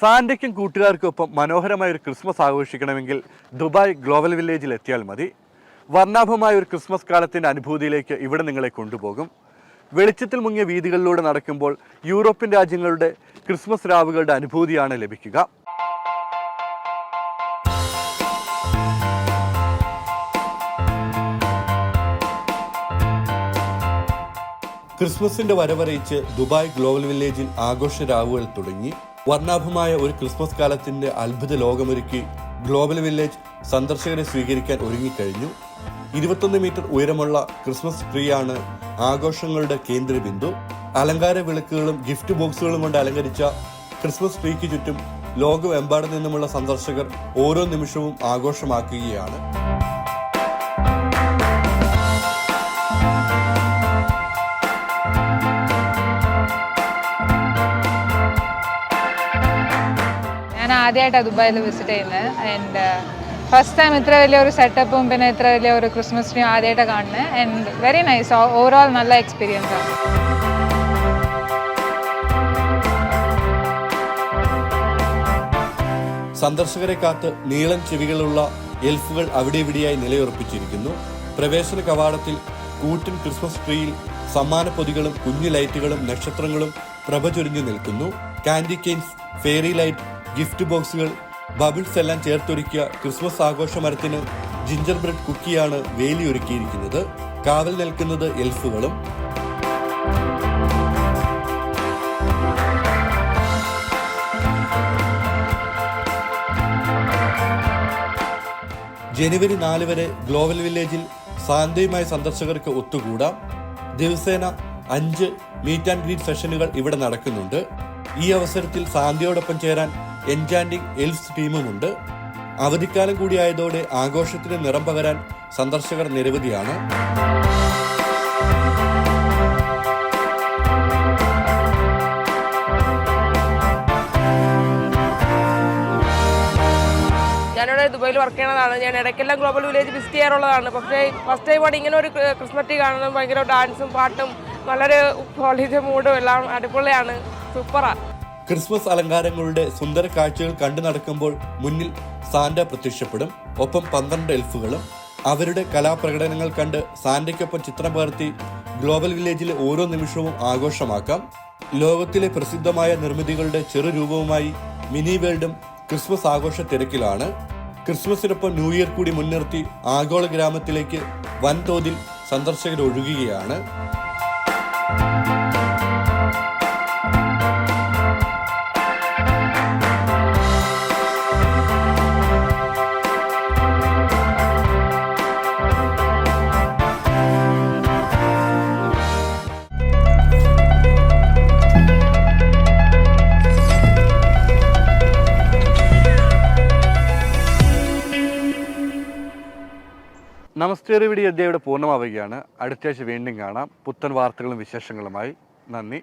സാന്റയ്ക്കും കൂട്ടുകാർക്കൊപ്പം മനോഹരമായ ഒരു Christmas ആഘോഷിക്കണമെങ്കിൽ Dubai global വില്ലേജിൽ എത്തിയാൽ മതി. വർണാഭമായ ഒരു ക്രിസ്മസ് കാലത്തിന്റെ അനുഭൂതിയിലേക്ക് ഇവിടെ നിങ്ങളെ കൊണ്ടുപോകും. വെളിച്ചത്തിൽ മുങ്ങിയ വീതികളിലൂടെ നടക്കുമ്പോൾ യൂറോപ്യൻ രാജ്യങ്ങളുടെ ക്രിസ്മസ് രാവുകളുടെ അനുഭൂതിയാണ് ലഭിക്കുക. ക്രിസ്മസിന്റെ വരവറിയിച്ച് ദുബായ് ഗ്ലോബൽ വില്ലേജിൽ ആഘോഷ രാവുകൾ തുടങ്ങി. വർണാഭമായ ഒരു ക്രിസ്മസ് കാലത്തിന്റെ അത്ഭുത ലോകമൊരുക്കി ഗ്ലോബൽ വില്ലേജ് സന്ദർശകരെ സ്വീകരിക്കാൻ ഒരുങ്ങിക്കഴിഞ്ഞു. ഇരുപത്തൊന്ന് മീറ്റർ ഉയരമുള്ള ക്രിസ്മസ് ട്രീയാണ് ആഘോഷങ്ങളുടെ കേന്ദ്രബിന്ദു. അലങ്കാര വിളക്കുകളും ഗിഫ്റ്റ് ബോക്സുകളും കൊണ്ട് അലങ്കരിച്ച ക്രിസ്മസ് ട്രീക്ക് ചുറ്റും ലോകമെമ്പാടും നിന്നുമുള്ള സന്ദർശകർ ഓരോ നിമിഷവും ആഘോഷമാക്കുകയാണ്. ആദ്യമായിട്ടാണ് ദുബായിൽ വിസിറ്റ് ചെയ്യുന്നത്. ആൻഡ് ഫസ്റ്റ് ടൈം ഇത്ര വലിയ ഒരു സെറ്റപ്പും പിന്നെ ഇത്ര വലിയ ഒരു ക്രിസ്മസ് ട്രീ ആദ്യമായിട്ടാണ് കാണുന്നത് ആൻഡ് വെരി നൈസ് ഓവറോൾ നല്ല എക്സ്പീരിയൻസ് ആണ്. സന്ദർശകരെ കാത്ത് നീളൻ ചെവികളുള്ള എൽഫുകൾ അവിടെ ഇവിടെയായി നിലയുറപ്പിച്ചിരിക്കുന്നു. പ്രവേശന കവാടത്തിൽ കൂറ്റൻ ക്രിസ്മസ് ട്രീയിൽ സമ്മാന പൊതികളും കുഞ്ഞു ലൈറ്റുകളും നക്ഷത്രങ്ങളും പ്രഭ ചൊരിഞ്ഞു നിൽക്കുന്നു. Candy canes fairy light gift ബോക്സുകൾ ബബിൾസ് എല്ലാം ചേർത്തൊരുക്കിയ ക്രിസ്മസ് ആഘോഷ മരത്തിന് ജിഞ്ചർ ബ്രെഡ് കുക്കിയാണ് വേലിയൊരുക്കിയിരിക്കുന്നത്. കാവൽ നിൽക്കുന്നത് എൽഫുകളും. ജനുവരി നാല് വരെ ഗ്ലോബൽ വില്ലേജിൽ സാന്ത്യമായ സന്ദർശകർക്ക് ഒത്തുകൂടാം. ദിവസേന അഞ്ച് മീറ്റ് ആൻഡ് ഗ്രീറ്റ് സെഷനുകൾ ഇവിടെ നടക്കുന്നുണ്ട്. ഈ അവസരത്തിൽ സാന്ധ്യയോടൊപ്പം ചേരാൻ എൻജാൻഡിംഗ് എൽഫ്സ് ടീമുമുണ്ട്. അവധിക്കാലം കൂടിയായതോടെ ആഘോഷത്തിന് നിറം പകരാൻ സന്ദർശകർ നിരവധിയാണ്. ഞാനിവിടെ ദുബായിൽ വർക്ക് ചെയ്യണതാണ് ഞാൻ ഇടയ്ക്കെല്ലാം ഗ്ലോബൽ വില്ലേജ് വിസിറ്റ് ചെയ്യാറുള്ളതാണ്. പക്ഷേ ഫസ്റ്റ് ടൈമാണ് ഇങ്ങനെ ഒരു ക്രിസ്മസ് കാണുന്നത്. ഭയങ്കര ഡാൻസും പാട്ടും വളരെ ഹോളിഡേ മൂഡും എല്ലാം അടിപൊളിയാണ്. സൂപ്പറാണ് ക്രിസ്മസ് അലങ്കാരങ്ങളുടെ സുന്ദര കാഴ്ചകൾ കണ്ടു നടക്കുമ്പോൾ മുന്നിൽ സാന്റ പ്രത്യക്ഷപ്പെടും. ഒപ്പം പന്ത്രണ്ട് എൽഫുകളും. അവരുടെ കലാപ്രകടനങ്ങൾ കണ്ട് സാന്റയ്ക്കൊപ്പം ചിത്രം പകർത്തി ഗ്ലോബൽ വില്ലേജിലെ ഓരോ നിമിഷവും ആഘോഷമാക്കാം. ലോകത്തിലെ പ്രസിദ്ധമായ നിർമ്മിതികളുടെ ചെറു രൂപവുമായി മിനി വേൾഡും ക്രിസ്മസ് ആഘോഷ തിരക്കിലാണ്. ക്രിസ്മസിനൊപ്പം ന്യൂ ഇയർ കൂടി മുൻനിർത്തി ആഗോള ഗ്രാമത്തിലേക്ക് വൻതോതിൽ സന്ദർശകർ ഒഴുകുകയാണ് നമസ്തേ റിവിഡി ഇവിടെ പൂർണമാവുകയാണ്. അടുത്ത ആഴ്ച വീണ്ടും കാണാം. പുത്തൻ വാർത്തകളും വിശേഷങ്ങളുമായി നന്ദി.